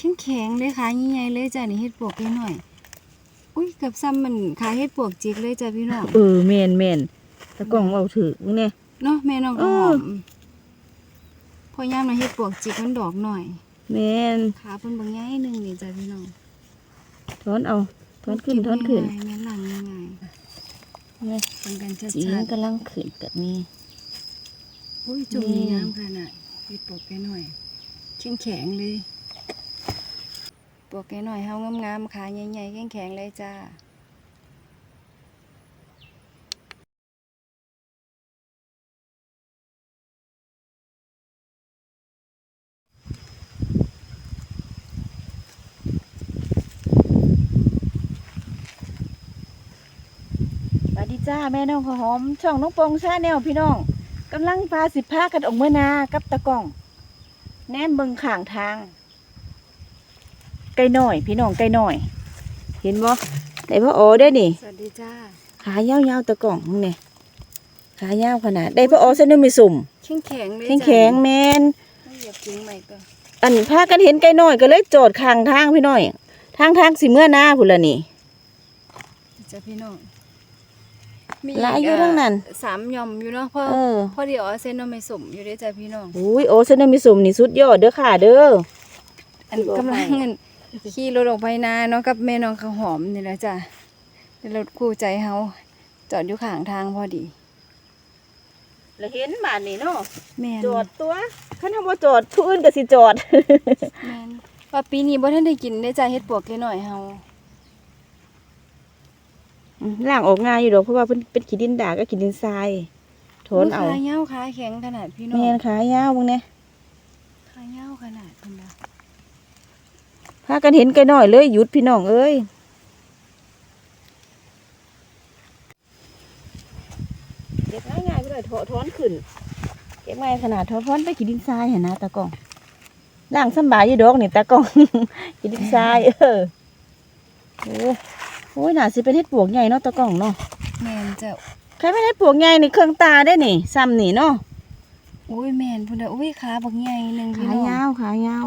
แข็งแข็งๆเลยค่ะใหญ่ๆเลยจ้ะนี่เฮ็ดปวกนิดหน่อยอุ้ยเกับซ้ำมันขายเฮ็ดปวกจิกเลยจ้ะพี่น้องเออแม่นแม่นตะกล้องเว้าถือมึงเนี่ยเนาะแม่น้องอก็อหอมพอยามมาเฮ็ดปวกจิกมันดอกหน่อยแม่นขาเพิ่นบางใหญ่หนึงนี่จ้ะพี่น้องถอนเอาถอนขึ้นถอนขึ้นแม่นหลังง่ายนี่ๆเป็นกันชัสีมัดนกำลังขึ้นกับมีๆอุ้ยจุ่มนี่งามขนาดเฮ็ดปวกแกหน่อยแข็งแข็งๆเลย ปวกแกหน่อยเฮางามๆขาใหญ่ๆแข็งแข็งๆเลยจ้าดีจ้าแม่น้องข้าวหอม ช่องน้องปองชาแนลพี่น้องกำลังพาสิพากันออกเมื่อนากับตะกล้อง แนมเบิงข้างทาง ก่น้อย พี่น้องไก่น้อย เห็นบ่ได้พ่อโอได้อนี่สวัสดีจ้าขายาวๆตะกล่องมึงเนี่ยขายาวขนาดได้พระออเส้นนไม่สุ่มแข็งแข็งๆเลยแข็งแข็งๆแมนต้องเหยียบจริงใหม่ก็อันพากันเห็นไก่น้อยก็เลยโจดข้างทางพี่น้อย ทางทางสิเมื่อหน้าพุ่นละนี่จ้ะพี่น้องหลายอยู่ทั้งนั้นสามหย่อมอยู่เนาะเพราะเออพอดีอ๋อเส้นนไม่สมอยู่ด้วยจ้ะพี่น้องอุ้ยโอเส้นนไม่สุ่มนี่สุดยอดเด้อค่ะเด้ออันบอกกำลังให้เงิน ขี่รถออกไปนาเนาะกับแม่น้องข้าวหอมนี่แหละจ้ะเดี๋ยวรถคู่ใจเฮาจอดอยู่ข้างทางพอดีแล้วเห็นบานนี่เนาะแม่นจอดตัวคันทำว่าจอดผู้อื่นก็สิจอดแม่นว่าปีนี้บ่ทันได้กินได้อจ้ะเฮ็ดปวกแค่หน่อยเฮาอืมล่างออกง่ายอยู่ดอกเพราะว่าเพิ่นเป็นขี้ดินดาก็ขี้ดินทรายทนเอาขาเหย้าขาแข็งขนาดพี่น้องแม่นขายาวมึงเนี่ยขาเหย้าขนาดพุ่นน่ะ พากันเห็นไก่น้อยเลยหยุดพี่น้องเอ้ยเก็บง่ายๆไปเลยถอถอนขึ้นเก็บง่ายขนาดถอถอนไปกี่ดินทรายเห็นนะตากล้องล่างสำบายอยู่ดอกนี่ตากล้องกี่ดินทรายเออโอ้โอ้ยน่าสิเป็นเห็ดปวกใหญ่เนาะตากล้องเนาะแม่นจ้ะใครไม่นเห็ดปวกใหญ่นี่เครื่องตาได้นี่ซ้ำนี่เนาะอุ้ยแม่นพุ่นน่ะอุ้ยขาบักใหญ่หนึงพี่ขาน้องยาวขายาว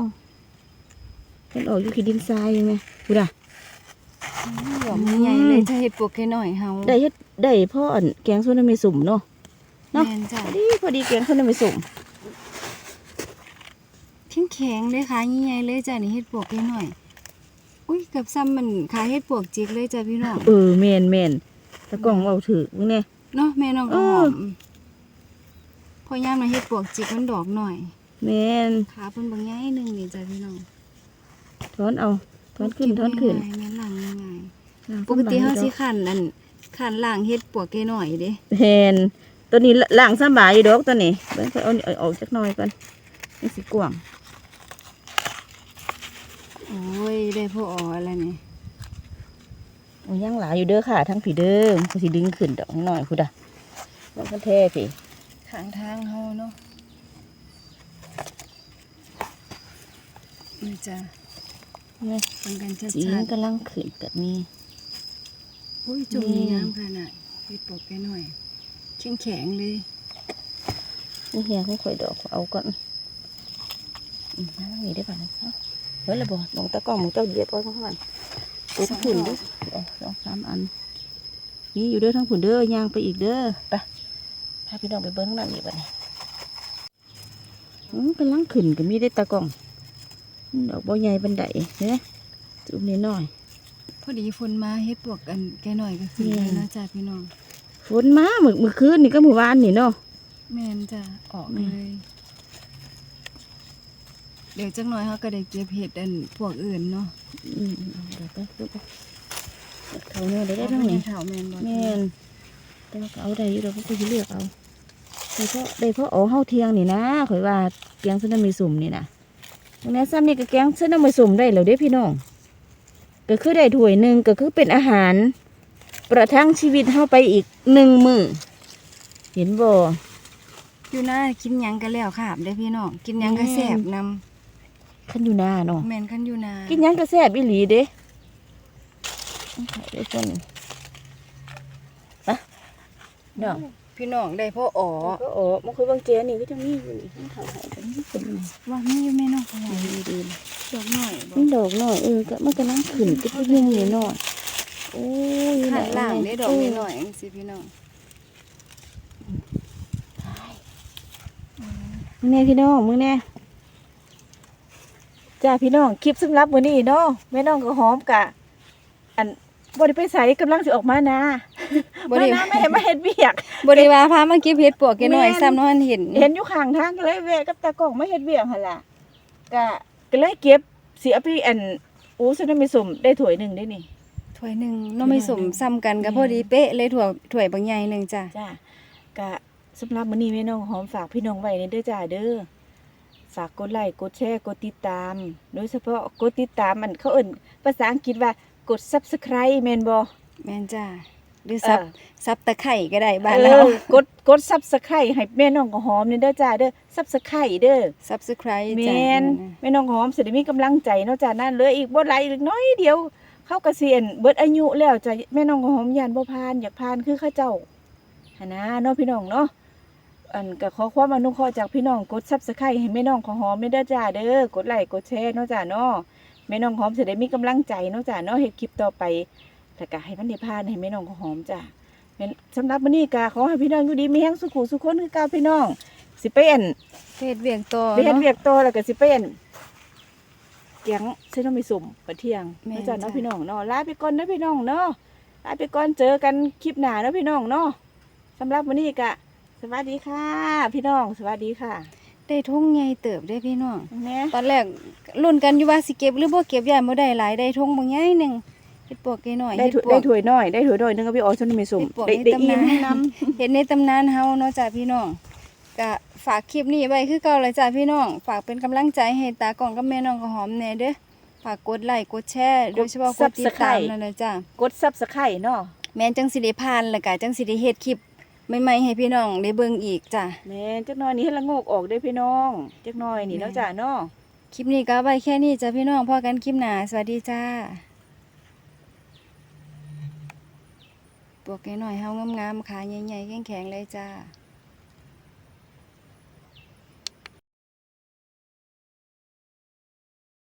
เป็นออกอยู่กี่ดินทรายยังไงดูด่ะหย่อมใหญ่เลยจะเฮ็ดปวกแค่หน่อยเฮาได้เฮ็ดได้พ่ออันแกงส้นน้ำไม่สุ่มเนาะเนาะแม่นจ้ะพอดีพอดีแกงส้นน้ำไม่สุ่มแข็งแข็งๆเลยค่ะใหญ่ๆเลยจ้ะนี่เฮ็ดปวกแค่หน่อย อุ้ยเกับซ้ำมันขายเฮ็ดปวกจิกเลยจ้ะพี่น้องเออแม่นแม่นตะกล้องเอาถือมึงเนี่ยเนาะแม่น้องก็เอหออมพอยามมาเฮ็ดปวกจิกมันดอกหน่อยแม่นขาเพิ่นบางใหญ่หนึงนี่จ้ะพี่น้อง ถอนเอาถอนขึ้นถอนขึ้นง่ายๆแม่นหลังง่ายๆปกติเฮาสิขันอันขันล่างเฮ็ดปวกแค่หน่อยเด้แม่นตัวนี้ล่างสำบายอยู่ดอกตัวนี้เบิ่งค่อยเอาเอาออกจักหน่อยก่อนนี่สิกว้างโอ้ยได้พอออะไรนี่โอ้ยยังหลายอยู่เด้อค่ะ ทั้งผีเด้อมันสิดึงขึ้นดอกหน่อยพุดอะมันก็แท้สิข้างทางเฮาเนาะนี่จ้ะ นี่เป็นกันชัดสีมันๆกำลังขึ้นกับมีอุ้ยจุ่มนี่นี่งามขนาดเฮ็ดปวกแค่หน่อย แข็งแข็งๆเลย นี่เฮียเขาค่อยดอกเอาก่อนอืมน้ำมีได้ป่ะนะเฮ้ยระบอกมองตะกล้องมองเจ้าเหยียบเอาทั้งมันปุ๊บขึ้นเด้วยสองสามอันนี่อยู่เด้อทั้งผุนเด้อย่างไปอีกเด้อไปถ้าพี่น้องไปเบิ้งข้างหน้าอีกบัดนี้อืมกำลังขึ้นก็มีได้ตะกล้อง ดอกบ่ใหญ่บันไดเนี่ยจุ่มนิดหน่อยพอดีฝนมาเฮ็ดปวกกันแค่หน่อยก็ขึ้นนี่แล้วนะจ้ะพี่น้องฝนมาเมื่อเมื่อคืนนี่ก็เมื่อวานนี่เนาะแม่นจ้ะออกแม่เลยเดี๋ยวจักหน่อยเขาก็ได้เก็บเห็ดอันพวกอื่นเนาะอืมเดี๋ยวไปดูไปเท่านี้ได้ได้ทั้งนี้เถาแม่นบ่แม่นแต่ว่าก็เอาได้อยู่เราก็คุยเลือกเอาได้เพราะได้เพราะโอ้เฮาเทียงนี่นะข่อยว่าแกงเส้นน้ำมีสุ่มนี่นะ ตรงนี้ซ้ำนี่ก็แกงเส้นน้ำมีสุ่มได้แล้วเด้พี่น้อง ก็คือได้ถ้วยหนึ่งก็คือเป็นอาหาร ประทังชีวิตเฮาไปอีกหนึ่งมื้อเห็นบ่อยู่หน้ากินหยังก็แล้วขาบได้อพี่น้องกินหยังก็แม่นแซ่บนขันอยู่หน้าเนาะำแม่นคันอยู่นากินหยังก็แซ่บอีหลีเด้ได้ส่วนไปดอก พี่น้องได้พ่ออ๋อก็โอ้มันคือบางเจนี่ก็จะมีอยู่นี่มันเขาหายไปนี่เป็นไงว่ามีอยู่แม่น้องขยายดีดีดอกหน่อยบ่นี่ดอกน้อยเออก็มันกำลังขึ้นก็ไปยุ่งอยู่น้อยโอ้ยข้างล่างได้ดอกเน้อยๆจังซี่พี่น้องมึงแน่พี่น้องมึงแน่จ้าพี่น้องคลิปสำหรับมื้อนี้เนาะแม่น้องก็หอมกะ อันบ่ได้ไปใส่กำลังสิออกมานะ บ่มาได้นะไม่เห็นมาเฮ็ดเวียกบ่ได้ว่าพามาเก็บเห็ดปวกแกน้อยแม่นซ้ำเนาะอันเห็นเห็นอยู่ข้างทางก็เลยแวะกับตากล้องมาเฮ็ดเวียกหั่นล่ะก็ก็เลยเก็บสิเอาไปอันอู้ซะนำมีสมได้ถ้วยหนึงได้นี่ถ้วยหนึงเนาะไม่สมซ้ำกันก็พอดีเป๊ะเลยถ้วยถ้วยบางใหญ่หนึงจ้ะจ้าก็สำหรับมื้อนี้แม่น้องหอมฝากพี่น้องไว้ในเด้อจ้าเด้อฝากกดไลค์กดแชร์กดติดตาม โดยเฉพาะกดติดตามมันเขาเอิ้นภาษาอังกฤษว่ากด Subscribe แม่นบ่แม่นจ้ะ หรือซับเออซับตะไคร่ก็ได้บ้านเอเราอกดกด Subscribe ให้แม่น้องก็หอมนี่เด้อจ้าเด้อ Subscribe เด้อ Subscribe แมจ้ะนแม่น้องหอมสิได้มีกำลังใจเนาะจ้านั่นเหลยอีกบ่หลายอีกน้อยเดียว เข้าเกษียณเบิดอายุแล้วจ้ะแม่น้องหอมยานบ่พานอยากพานคือเข้าเจ้าหันนะเนาะพี่น้องเนาะอันก็ขอความอนุเคราะห์จากพี่น้องกด Subscribe ให้แม่น้องของหอมเด้อจ้าเด้อกดไลค์กดแชร์เนาะจ้าเนาะแม่น้องหอมสิได้มีกำลังใจเนาะจ้าเนาะเฮ็ดคลิปต่อไป แล้วก็ให้มันได้พานให้แม่น้องของหอมจ้าแม่นสำหรับมื้อนี้ก็ขอให้พี่น้องอยู่ดีมีแรงสุขสุขคนคือเก่าพี่น้อง สิไปอันเฮ็ดเวียงต่อไปเฮ็ดเนาะเวียกต่อแล้วก็สิเป็นเกียงเส้นต้องมีสุ่มปะเที่ยงแม่นเนาะจ้ะเนาะจ้ะพี่น้องเนาะลาไปก่อนเนาะพี่น้องเนาะลาไปก่อนเจอกันคลิปหน้าเนาะพี่น้องเนาะสำหรับวันนี้ก็สวัสดีค่ะ พี่น้องสวัสดีค่ะได้ทุ่งใหญ่เติบได้พี่น้องแม่ตอนแรกลุ้นกันอยู่ว่าสิเก็บหรือบ่เก็บยานบ่ได้หลายได้ทุ่งบางใหญ่หนึงเฮ็ ดปวกแกน้อยได้เฮ็ดถ้วยปวได้กถ้วยน้อยได้ถ้วยน้อยนึงก็พี่อ๋อเส้นต้องมีสุ่มเฮ็ดปวกได้ในได้ตำอิ่นามนน้เห็นในตำนานเฮาเนาะจ้ะพี่น้องก็ฝากคลิปนี้ไว้คือเก่าเลยจ้ะพี่น้อง ฝากเป็นกำลังใจให้ตากล้องกับแม่น้องก็หอมแหน่เด้อฝากกดไลค์กดแชร์โดยเฉพาะกดติดตามนั่นแหละจ้ะำกดซับสไครต์เนาะแม่นจังสิได้ผ่านแล้วก็จังสิได้เฮ็ดคลิปใหม่ๆให้พี่น้องได้เบิ่งอีกจ้ะ แม่จักหน่อยนี้ให้ละโงกออกได้อพี่น้องจักหน่อยนี่เนาะจ้ะเนาะ คลิปนี้ก็ไว้แค่นี้จ้ะพี่น้องพอกันคลิปหน้าสวัสดีจ้า ปวกแกหน่อยเฮางามๆขาใหญ่ๆแข็งๆเลยจ้า